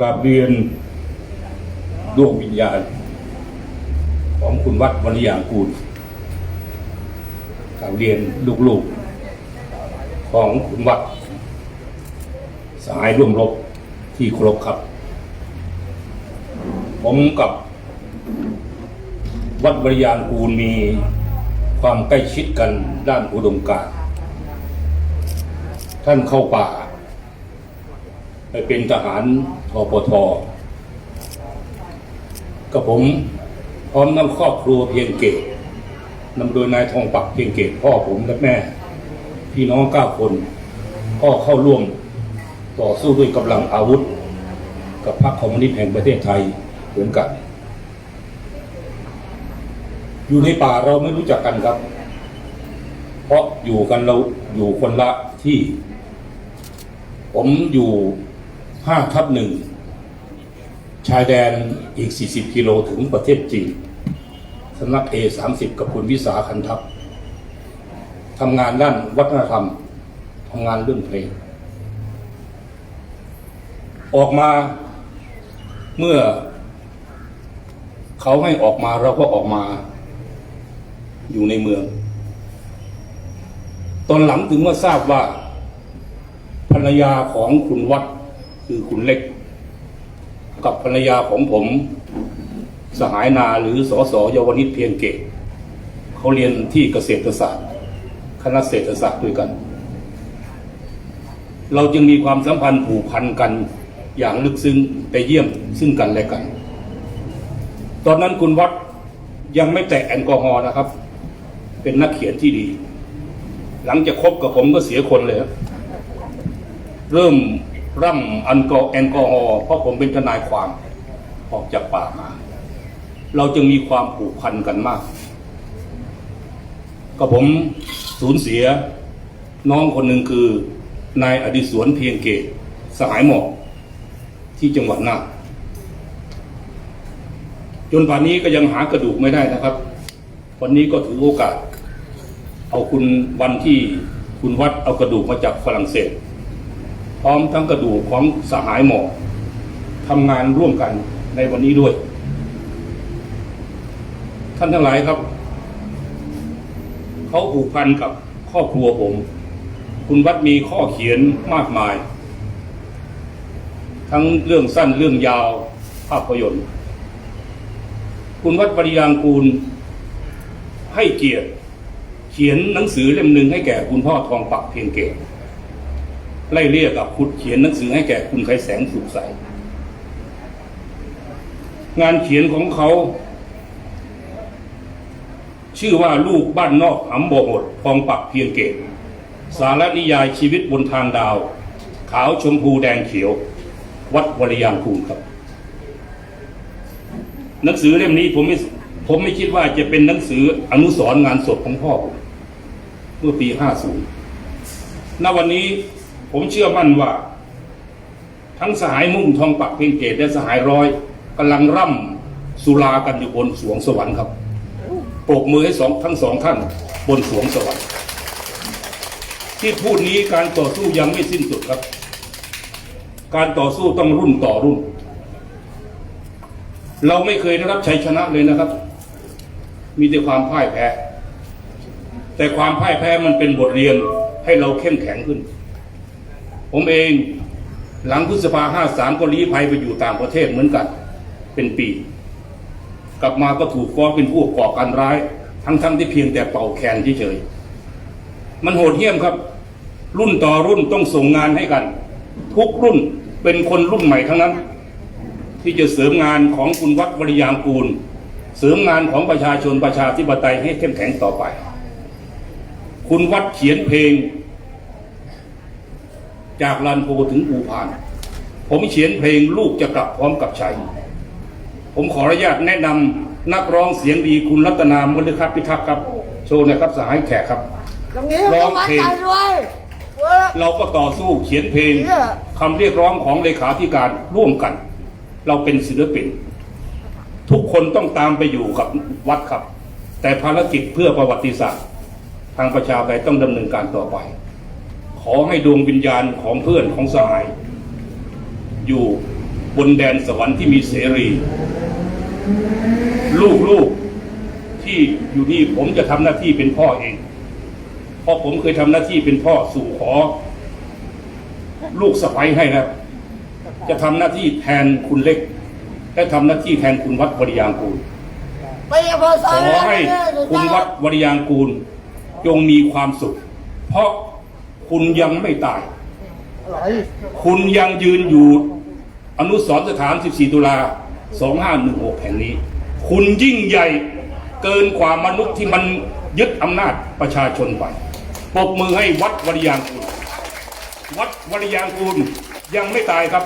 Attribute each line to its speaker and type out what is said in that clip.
Speaker 1: กราบเรียนดวงวิญญาณ ของคุณวัดวริยางกูลกราบเรียนลูกๆ ของคุณวัด สายร่วมรบที่เคารพครับ ผมกับวัดวริยางกูลมีความใกล้ชิดกันด้านอุดมการ ท่านเข้าป่า เป็นทหารทปทกับผมพร้อมนำครอบครัวเพียงเกตนำโดยนายทองปักเพียงเกตพ่อผมและแม่ พี่น้องเก้าคนก็เข้าร่วมต่อสู้ด้วยกำลังอาวุธ กับพรรคคอมมิวนิสต์แห่งประเทศไทยเหมือนกัน อยู่ในป่าเราไม่รู้จักกันครับ เพราะอยู่กันเราอยู่คนละที่ ผมอยู่ ห้าทับหนึ่งชายแดนอีก 40 กิโลถึงประเทศจีนสำนักเอ30 กับคุณวิสาคันทัพทำงานด้านวัฒนธรรมทำงานเรื่องเพลง ออกมาเมื่อ เขาให้ออกมาเราก็ออกมา อยู่ในเมือง ตอนหลังถึงว่าทราบว่า ภรรยาของคุณวัด คือคุณเล็ก กับภรรยาของผม สหายนาหรือสอสอเยาวนิตเพียงเกตเขาเรียนที่เกษตรศาสตร์ คณะเศรษฐศาสตร์ด้วยกัน เราจึงมีความสัมพันธ์ผูกพันกันอย่างลึกซึ้งไปเยี่ยมซึ่งกันและกัน ตอนนั้นคุณวัดยังไม่แตะแอลกอฮอล์นะครับ เป็นนักเขียนที่ดี หลังจากคบกับผมก็เสียคนเลย เริ่ม ร่ำอันกอแอลกอฮอล์เพราะผมเป็นทนายความออกจากป่ามา เราจึงมีความผูกพันกันมาก ก็ผมสูญเสียน้องคนหนึ่งคือนายอดิศวนเพียงเกตสหายหมอกที่จังหวัดน่านจนป่านนี้ก็ยังหากระดูกไม่ได้นะครับ วันนี้ก็ถือโอกาส เอาคุณวันที่คุณวัดเอากระดูกมาจากฝรั่งเศส พร้อมทั้งกระดูกของสหายหมอกทำงานร่วมกันในวันนี้ด้วย ท่านทั้งหลายครับ เขาผูกพันกับครอบครัวผม คุณวัดมีข้อเขียนมากมาย ทั้งเรื่องสั้นเรื่องยาวภาพยนตร์ คุณวัดปริยางกูลให้เกียรติ เขียนหนังสือเล่มหนึ่งให้แก่คุณพ่อทองปักเพียงเกต ไล่เรียกกับคุณเขียนหนังสือให้แก่คุณไคแสงสุขใส งานเขียนของเขา ชื่อว่าลูกบ้านนอกหำบ่หดทองปักเพียงเกต สารนิยายชีวิตบนทางดาว ขาวชมพูแดงเขียว วัดวรยางคูลครับ หนังสือเล่มนี้ผมไม่ผมไม่คิดว่าจะเป็นหนังสืออนุสรณ์งานศพของพ่อผมเมื่อปี 50ณวันนี้ ผมเชื่อมั่นว่า ทั้งสหายมุ่งทองปักเพียงเกตและสหายร้อยกำลังร่ำสุรากันอยู่บนสวงสวรรค์ครับปรบมือให้สองทั้งสองท่านบนสวงสวรรค์ ที่พูดนี้การต่อสู้ยังไม่สิ้นสุดครับ การต่อสู้ต้องรุ่นต่อรุ่น เราไม่เคยได้รับชัยชนะเลยนะครับ มีแต่ความพ่ายแพ้ แต่ความพ่ายแพ้มันเป็นบทเรียนให้เราเข้มแข็งขึ้น ผมเองหลังพฤษภาห้าสามก็ลี้ภัยไปอยู่ต่างประเทศเหมือนกัน เป็นปี กลับมาก็ถูกฟ้องเป็นผู้ก่อการร้าย ทั้งๆที่เพียงแต่เป่าแคนเฉยๆมันโหดเหี้ยมครับ รุ่นต่อรุ่นต้องส่งงานให้กัน ทุกรุ่นเป็นคนรุ่นใหม่ทั้งนั้น ที่จะเสริมงานของคุณวัดวริยางกูล เสริมงานของประชาชนประชาธิปไตยให้เข้มแข็งต่อไป คุณวัดเขียนเพลง จากลันโพถึงอูพาน ผมเขียนเพลงลูกจะกลับพร้อมกับชัย ผมขออนุญาตแนะนำนักร้องเสียงดีคุณรัตนามลคับพิทักษ์ครับ โชว์หนะครับสหายแขกครับ
Speaker 2: ตรงนี้
Speaker 1: ร้
Speaker 2: ต้
Speaker 1: อ
Speaker 2: องงวัด
Speaker 1: เพลง
Speaker 2: ใจด้วยเว้ย
Speaker 1: เราก็ต่อสู้เขียนเพลง
Speaker 2: เนี่ย
Speaker 1: คำเรียกร้องของเลขาธิการร่วมกัน เราเป็นศิลปิน ทุกคนต้องตามไปอยู่กับวัดครับ แต่ภารกิจเพื่อประวัติศาสตร์ ทางประชาธิปไตยต้องดำเนินการต่อไป ขอให้ดวงวิญญาณของเพื่อนของสหาย อยู่บนแดนสวรรค์ที่มีเสรี ลูกๆที่อยู่นี่ผมจะทำหน้าที่เป็นพ่อเองเพราะผมเคยทำหน้าที่เป็นพ่อสู่ขอ ลูกสะใภ้ให้แล้วจะทำหน้าที่แทนคุณเล็ก และทำหน้าที่แทนคุณวัดวริยางกูล
Speaker 2: ไปพอส
Speaker 1: ข
Speaker 2: อน
Speaker 1: อให้คุณวัดวริยางกูลจงมีความสุข เพราะ คุณยังไม่ตาย คุณยังยืนอยู่อนุสรณ์สถาน 14 ตุลา 2516 แห่งนี้ คุณยิ่งใหญ่เกินกว่ามนุษย์ที่มันยึดอำนาจประชาชนไปปรบมือให้วัดวริยางกูลวัดวริยางกูลยังไม่ตายครับ